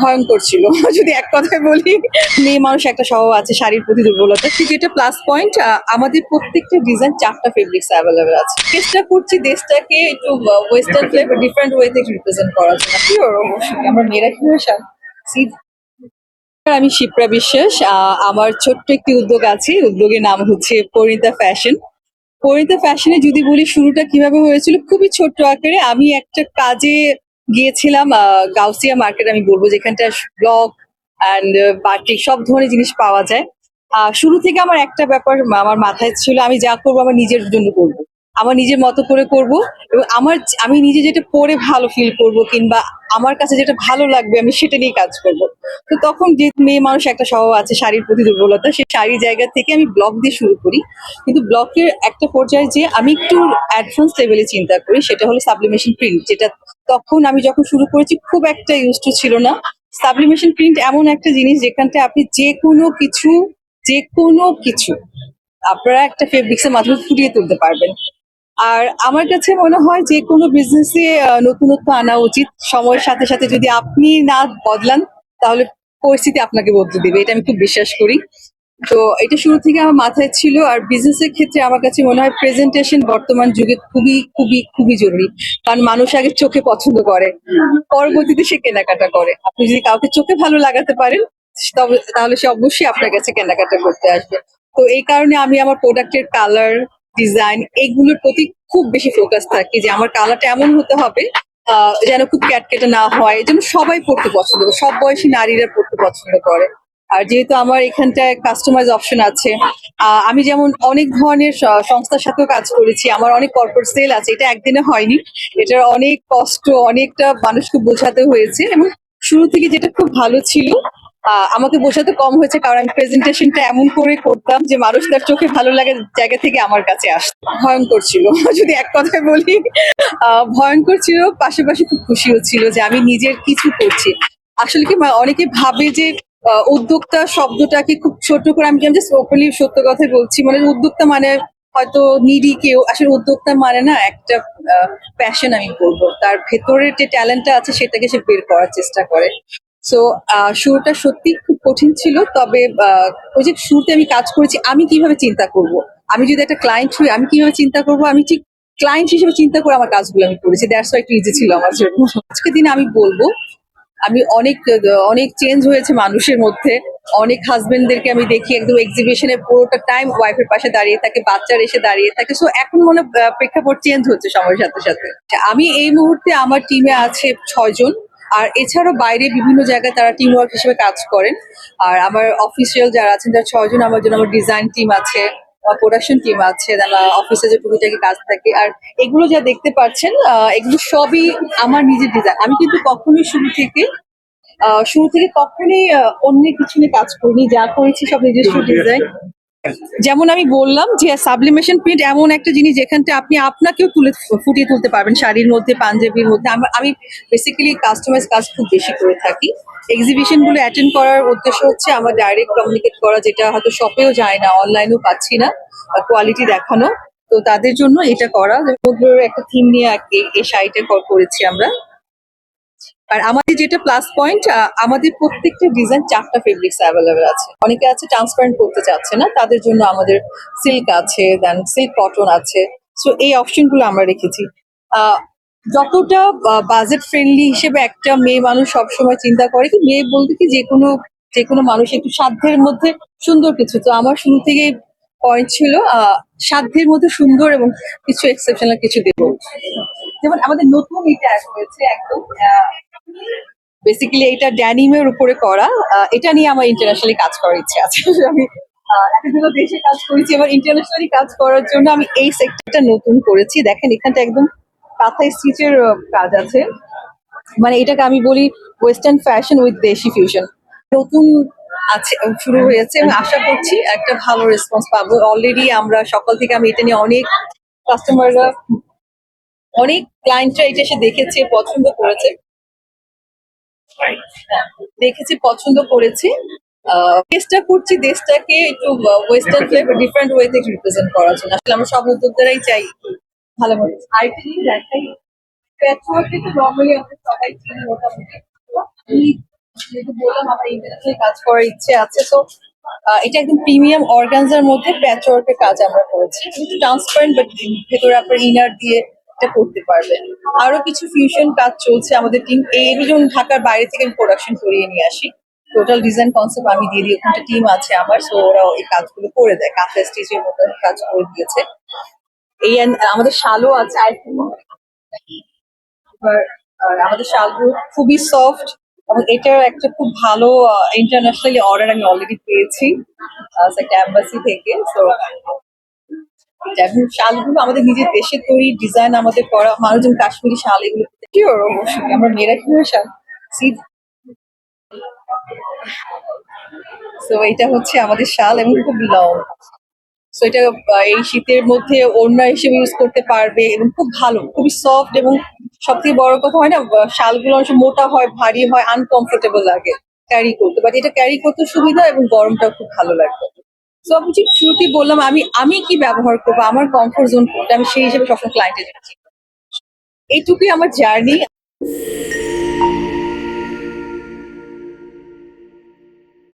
ভয়ঙ্কর ছিল। যদি এক কথায় বলি মেয়ে মানুষ একটা স্বভাব আছে শাড়ির প্রতি দুর্বলতা। কিন্তু যেটা প্লাস পয়েন্ট আমাদের প্রত্যেকটা ডিজাইন চারটা ফেব্রিক্স অ্যাভেলেবেল আছে। চেষ্টা করছি দেশটাকে একটু ওয়েস্টার্ন ফ্লেভার ডিফারেন্ট ওয়েতে রিপ্রেজেন্ট করার জন্য। Sure, অবশ্যই আমরা মেয়েরা কি আমি শিপ্রা বিশ্বাস আমার ছোট্ট একটি উদ্যোগ আছে। উদ্যোগের নাম হচ্ছে পরিণীতা ফ্যাশন পরিণীতা ফ্যাশনে যদি বলি শুরুটা কীভাবে হয়েছিল? খুবই ছোট্ট আকারে। আমি একটা কাজে গিয়েছিলাম গাউসিয়া মার্কেট আমি বলব যেখানটা ব্লক অ্যান্ড বাটি সব ধরনের জিনিস পাওয়া যায়। শুরু থেকে আমার একটা ব্যাপার, আমার মাথায় ছিল আমি যা করব আমার নিজের জন্য করব। আমার নিজের মতো করে করব এবং আমার আমি নিজে যেটা পরে ভালো ফিল করব কিংবা আমার কাছে যেটা ভালো লাগবে, আমি সেটা নিয়ে কাজ করব। তো তখন যে মেয়ে মানুষ একটা স্বভাব আছে, শাড়ির প্রতি দুর্বলতা সেই শাড়ির জায়গা থেকে আমি ব্লগ দিয়ে শুরু করি। কিন্তু ব্লকের একটা পর্যায়ে যে আমি একটু অ্যাডভান্স লেভেলে চিন্তা করি, সেটা হলো সাবলিমেশন প্রিন্ট যেটা তখন আমি যখন শুরু করেছি, খুব একটা ইউজ টু ছিল না। সাবলিমেশন প্রিন্ট এমন একটা জিনিস যেখানটা আপনি যে কোনো কিছু, যে কোনো কিছু, আপনারা একটা ফেব্রিক্সের মাধ্যমে ফুটিয়ে তুলতে পারবেন। আর আমার কাছে মনে হয় যে কোনো বিজনেসে নতুনত্ব আনা উচিত। সময়ের সাথে সাথে যদি আপনি না বদলান, তাহলে পরিস্থিতি আপনাকে বদলে দিবে। এটা আমি খুব বিশ্বাস করি। তো এটা শুরু থেকে আমার মাথায় ছিল। আর বিজনেসের ক্ষেত্রে আমার কাছে মনে হয় প্রেজেন্টেশন বর্তমান যুগে খুবই খুবই খুবই জরুরি। কারণ মানুষ আগে চোখে পছন্দ করে। পরবর্তীতে সে কেনাকাটা করে। আপনি যদি কাউকে চোখে ভালো লাগাতে পারেন, তবে তাহলে সে অবশ্যই আপনার কাছে কেনাকাটা করতে আসবে। তো এই কারণে আমি আমার প্রোডাক্টের কালার ডিজাইন এগুলোর প্রতি খুব বেশি ফোকাস থাকি যে আমার কালারটা এমন হতে হবে যেন খুব ক্যাটকেটে না হয়, যেন সবাই পড়তে পছন্দ করে, সব বয়সী নারীরা পড়তে পছন্দ করে। আর যেহেতু আমার এখানটায় কাস্টমাইজ অপশন আছে আমি যেমন অনেক ধরনের সংস্থার সাথেও কাজ করেছি, আমার অনেক কর্পোরেট সেল আছে, এটা একদিনে হয়নি, এটার অনেক কষ্ট, অনেকটা মানুষকে বোঝাতে হয়েছে এবং শুরু থেকে যেটা খুব ভালো ছিল আমাকে বোঝাতে কম হয়েছে কারণ আমি প্রেজেন্টেশনটা এমন করে করতাম যে মানুষ তার চোখে ভালো লাগে জায়গা থেকে আমার কাছে আসতো। ভয়ঙ্কর ছিল। যদি এক কথায় বলি ভয়ঙ্কর ছিল। পাশাপাশি খুব খুশিও ছিল যে আমি নিজের কিছু করছি। আসলে কি অনেকে ভাবে যে উদ্যোক্তা শব্দটাকে খুব ছোট করে আমি জাস্ট ওপেনলি সত্য কথাই বলছি। মানে উদ্যোক্তা মানে হয়তো নিডি কেউ। আসলে উদ্যোক্তা মানে না একটা প্যাশন আমি বলব। তার ভেতরের যে ট্যালেন্টটা আছে সেটাকে সে বের করার চেষ্টা করে। সো শুরুটা সত্যি খুব কঠিন ছিল, তবে ওই যে শুরুতে আমি কাজ করেছি, আমি কীভাবে চিন্তা করব? আমি যদি একটা ক্লায়েন্ট হই, আমি কীভাবে চিন্তা করব? আমি ঠিক ক্লায়েন্ট হিসেবে চিন্তা করে আমার কাজগুলো আমি করেছি। দ্যাটস ওয়াই একটু ইজি ছিল আমার জন্য। আজকে দিনে আমি বলব, আমি অনেক অনেক চেঞ্জ হয়েছে মানুষের মধ্যে। অনেক হাজবেন্ডদেরকে আমি দেখি, একদম এক্সিবিশনে পুরোটা টাইম ওয়াইফের পাশে দাঁড়িয়ে থাকে, বাচ্চার এসে দাঁড়িয়ে থাকে। সো এখন মনে প্রেক্ষাপট চেঞ্জ হচ্ছে সময়ের সাথে সাথে। আমি এই মুহূর্তে আমার টিমে আছে ছয়জন। আর এছাড়াও বাইরে বিভিন্ন জায়গায় তারা টিম ওয়ার্ক হিসেবে কাজ করেন। আর আমার অফিসিয়াল যারা আছেন তারা ছয়জন আমার জন্য আমার ডিজাইন টিম আছে প্রোডাকশন টিম আছে অফিসে যে টুকিটাকি কাজ থাকে। আর এগুলো যা দেখতে পাচ্ছেন এগুলো সবই আমার নিজের ডিজাইন আমি কিন্তু কখনোই শুরু থেকে আহ, শুরু থেকে কখনোই আহ, অন্যের কিছু নিয়ে কাজ করিনি। যা করেছি সব নিজস্ব ডিজাইন যেমন আমি বললাম যে সাবলিমেশন প্রিন্ট এমন একটা জিনিস যেখানটা আপনি আপনাকেও তুলে ফুটিয়ে তুলতে পারবেন শাড়ির মধ্যে, পাঞ্জাবির মধ্যে। আমি বেসিক্যালি কাস্টমাইজ কাজ খুব বেশি করে থাকি। এক্সিবিশনগুলো অ্যাটেন্ড করার উদ্দেশ্য হচ্ছে আমার ডাইরেক্ট কমিউনিকেট করা, যেটা হয়তো শপেও যায় না অনলাইনেও পাচ্ছি না কোয়ালিটি দেখানো। তো তাদের জন্য এটা করা। একটা থিম নিয়ে এই শাড়িটা করেছি আমরা। আর আমাদের যেটা প্লাস পয়েন্ট আমাদের প্রত্যেকটা ডিজাইন চারটা ফেব্রিক্স অ্যাভেলেবেল আছে। অনেকে আছে ট্রান্সপারেন্ট করতে চাচ্ছে না, তাদের জন্য আমাদের সিল্ক আছে দেন সিল্ক কটন আছে। সো এই অপশনগুলো আমরা রেখেছি। যতটা বাজেট ফ্রেন্ডলি হিসেবে একটা মেয়ে মানুষ সবসময় চিন্তা করে কি, মেয়ে বলতে কি যে কোনো যে কোনো মানুষ একটু সাধ্যের মধ্যে সুন্দর কিছু। তো আমার শুরু থেকে পয়েন্ট ছিল সাধ্যের মধ্যে সুন্দর এবং কিছু এক্সেপশনাল কিছু দেব। যেমন আমাদের নতুন এটা হয়েছে একদম বেসিক্যালি এটা ড্যানিমের উপরে করা। এটা নিয়ে আমার ইন্টারন্যাশনালি কাজ করার ইচ্ছে আছে। আমি এতগুলো দেশে কাজ করেছি, এবার ইন্টারন্যাশনালি কাজ করার জন্য আমি এই সেক্টরটা নতুন করেছি। দেখেন, এখানটা একদম কাঁথায় স্টিচের কাজ আছে। মানে এটাকে আমি বলি western fashion with desi fusion নতুন আছে, শুরু হয়েছে। এবং আশা করছি একটা ভালো রেসপন্স পাবো। অলরেডি আমরা সকাল থেকে আমি এটা নিয়ে অনেক কাস্টমাররা অনেক ক্লায়েন্টরা এটা এসে দেখেছে, পছন্দ করেছে। দেখেছি, পছন্দ করেছি। চেষ্টা করছি দেশটাকে একটু ওয়েস্টার্ন ফ্লেভার ডিফারেন্ট ওয়েতে রিপ্রেজেন্ট করার জন্য। আসলে আমরা সব উদ্যোক্তারাই চাই ভালো মতো। আরেকটা জিনিস দেখাই প্যাচওয়ার্কে তো নর্মালি আমরা সবাই চিনি মোটামুটি। যেহেতু বললাম, আমার ইন্ডাস্ট্রিতে কাজ করার ইচ্ছে আছে তো এটা একদম প্রিমিয়াম অর্গানজার মধ্যে প্যাচ ওয়ার্কের কাজ আমরা করেছি। ট্রান্সপারেন্ট বাট ভেতরে আপনার ইনার দিয়ে এটা করতে পারবেন। আরও কিছু ফিউশন কাজ চলছে আমাদের টিম যেমন ঢাকার বাইরে থেকে আমি প্রোডাকশন করিয়ে নিয়ে আসি। টোটাল ডিজাইন কনসেপ্ট আমি দিয়ে দিই, ওখানটা টিম আছে আমার সো ওরা এই কাজগুলো করে দেয়, কাঁথা স্টিচের মতো কাজ করে দিয়েছে। এই আমাদের শালও আছে, আর আমাদের শালগুলো খুবই সফট এবং এটার একটা খুব ভালো ইন্টারন্যাশনালি অর্ডার আমি অলরেডি পেয়েছি একটা অ্যাম্বাসি থেকে তো এবং শালগুলো আমাদের নিজের দেশে তৈরি ডিজাইন আমাদের করা, মানুষজন কাশ্মীরি শাল এগুলো শিওর অবশ্যই। আমরা মেয়েরা কীভাবে শাল? সি- তো এটা হচ্ছে আমাদের শাল এবং খুব লং সো এটা এই শীতের মধ্যে ওড়না হিসেবে ইউজ করতে পারবে এবং খুব ভালো, খুবই সফট এবং সব থেকে বড় কথা হয় না শালগুলো অনেক মোটা হয়, ভারী হয় আনকমফোর্টেবল লাগে। ক্যারি করতে। বাট এটা ক্যারি করতে সুবিধা এবং গরমটাও খুব ভালো লাগবে তো আমি ঠিক শুরুতেই বললাম, আমি আমি কি ব্যবহার করব? আমার কমফোর্ট জোন আমি সেই হিসেবে সবসময় ক্লায়েন্টে যাচ্ছি। এইটুকুই আমার জার্নি